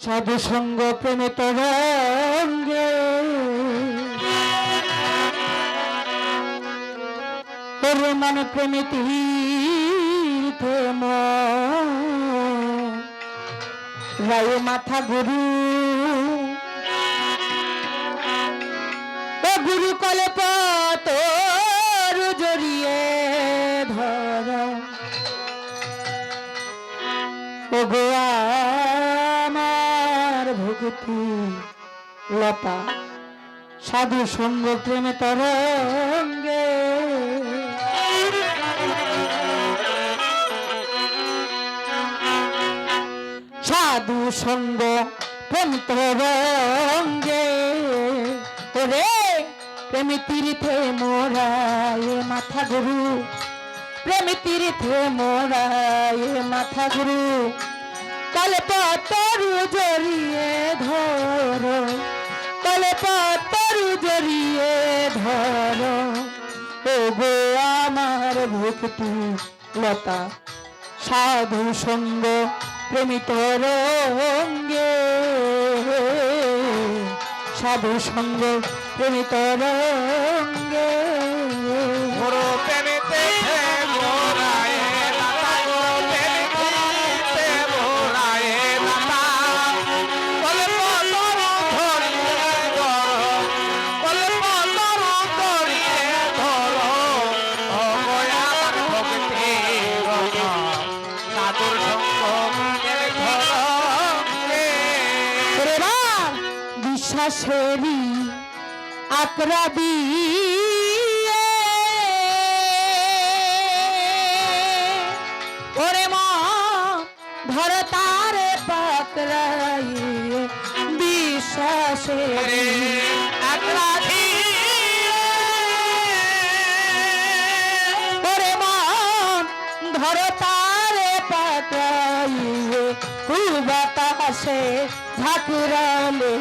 সাধু সঙ্গ প্রেমে তরঙ্গে ওরে মানে প্রেমে। তীর্থে রায় মাথা গুরু লতা সাধু সঙ্গ প্রেমে তরঙ্গে। সাধু সঙ্গ প্রেম তরঙ্গে। রে প্রেমী তীর্থে মোরায় মাথা গুরু, প্রেমী তীর্থে মোরায় মাথা গুরু। কালে পাতরু জড়িয়ে ধরো পাতরু জড়িয়ে ধরো। ও গো আমার ভক্তি লতা, সাধু সঙ্গ প্রেমিত রঙ্গে। সাধু সঙ্গ প্রেমিত রঙ্গে। বিশ্বাসেরই আকরাবি ওরে মা ধর তারে পাকড়াইয়ে বিশ্বাসেরই ঝাঁকুরালে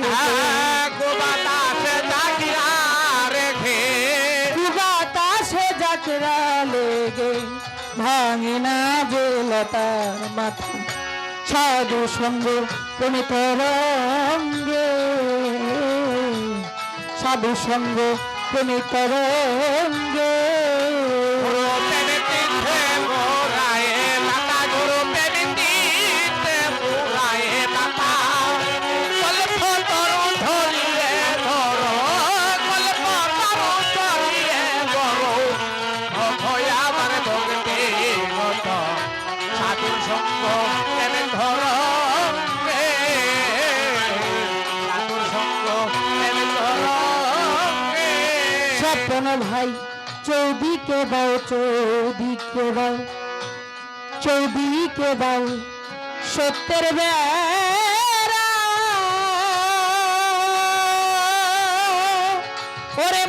কুবাতাসে ঝাঁকুরালে গে ভাঙে না যে লতার মাথা। সাধু সঙ্গ প্রমিত রঙ্গে। সাধু সঙ্গ প্রমিত রঙ্গে। চৌদিকে দাও চৌদিকে দাও চৌদিকে দাও সত্যের বেড়া। ওরে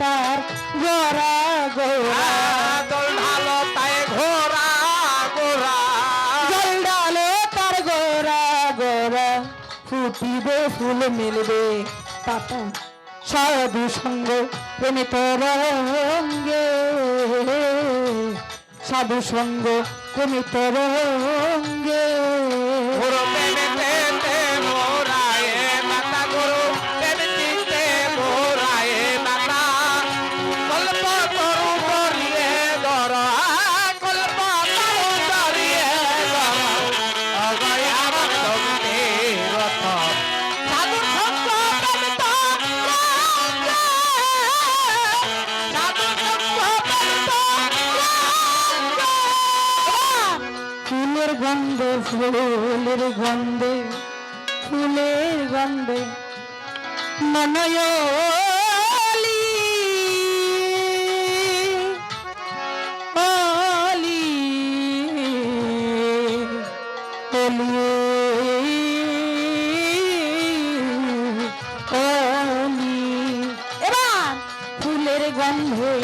তার গোরা গোরা দোল ভালো তাই ঘোরা গোরা জল ডালো তার গোরা গোরা ফুটিবে ফুল মিলবে পাতা। সাধু সঙ্গ প্রেমিত রঙ্গে। সাধু সঙ্গ প্রেমিত রঙ্গে। ফুলের গন্ধে ফুলের গন্ধে মনয়লি। অলি অলি এবার ফুলের গন্ধে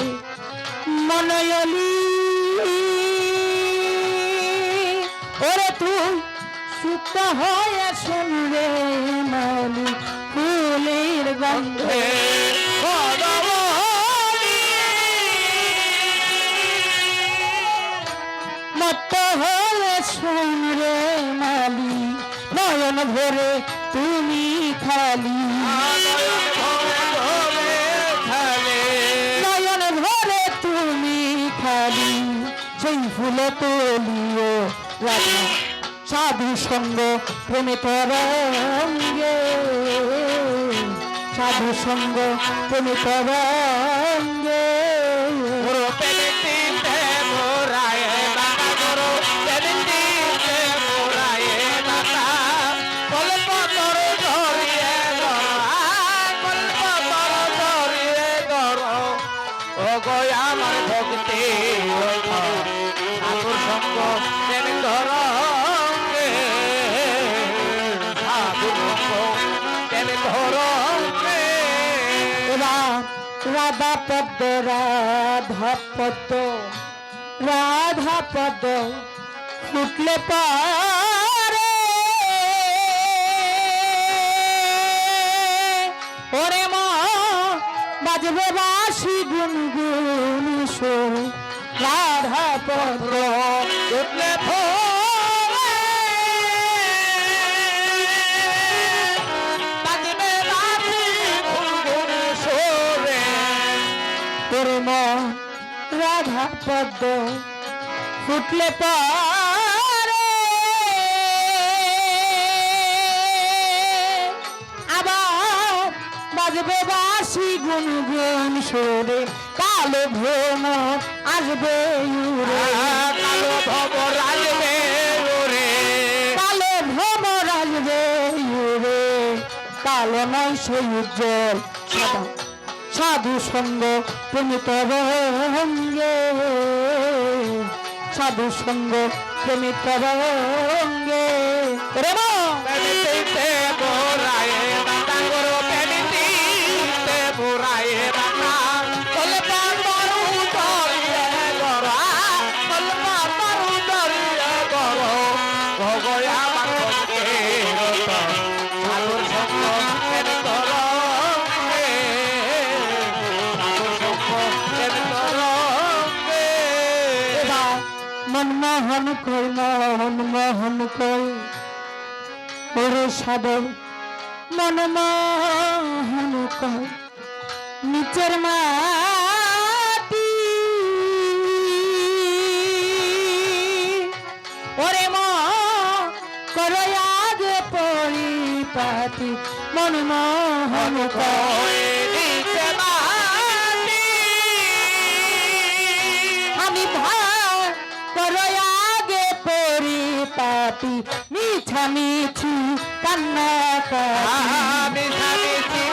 মনয়লি ওরে তুই সুপ্ত হয়ে শুনরে মালি ফুলের গন্ধে। মত মালি নয়ন ভরে তুমি খালি। ফুলে তুলিও রাধা। সাধু সঙ্গ প্রেমে তরঙ্গে। সাধু সঙ্গ প্রেমে রঙ্গে রাধা পদ্ম রাধা পদ্ম রাধা পদ্ম ফুটলে পারে ওরে মা বাজবে বাসি গুনগুন রাধা পদ্ম তোরে মন রাধা পদ্ম ফুটলে পারে। আবার বাজবে বাসি গুনগুন সুরে কালো ভ্রম আসবে কালো আসবে ওরে। কালো ভ্রম আসবে কালো নয় সেই উজ্জ্বল সাদা। সাধু সঙ্গ প্রমিত রঙ্গে সাধু সঙ্গ প্রমিত রঙ্গে রে মা! মনমোহন কই মনমোহন কই। ওরে সাধব মনমোহন কই। নিচের মাটি। ওরে ম, করো আগে মনমোহন কই। পরিপাটি মিছা মিছি কান্না কাটি আমি স্বামীজি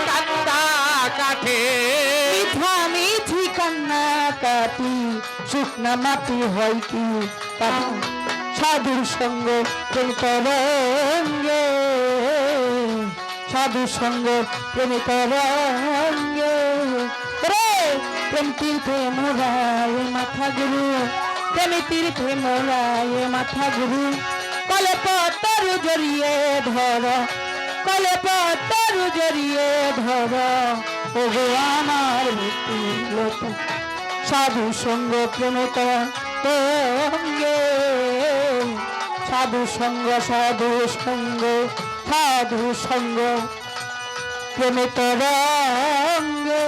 কাঠে। মিঠা মিছি কান্না কাটি শুকনা মাটি হয় কি সাধুর সঙ্গ প্রেমিত রঙ্গে সাধু সঙ্গ রঙ্গে রে প্রেম তীর্থে মোরায় মাথা গুরু প্রেমী তীর্থে মোরায় মাথা গুরু কলে পতরু জড়িয়ে ধর, কলে পতরু জড়িয়ে ধর। ওগো আমার লোক, সাধু সঙ্গ প্রেমিত সঙ্গে সাধু সঙ্গ সাধু সঙ্গ সাধু সঙ্গ প্রেমিত রঙ্গে।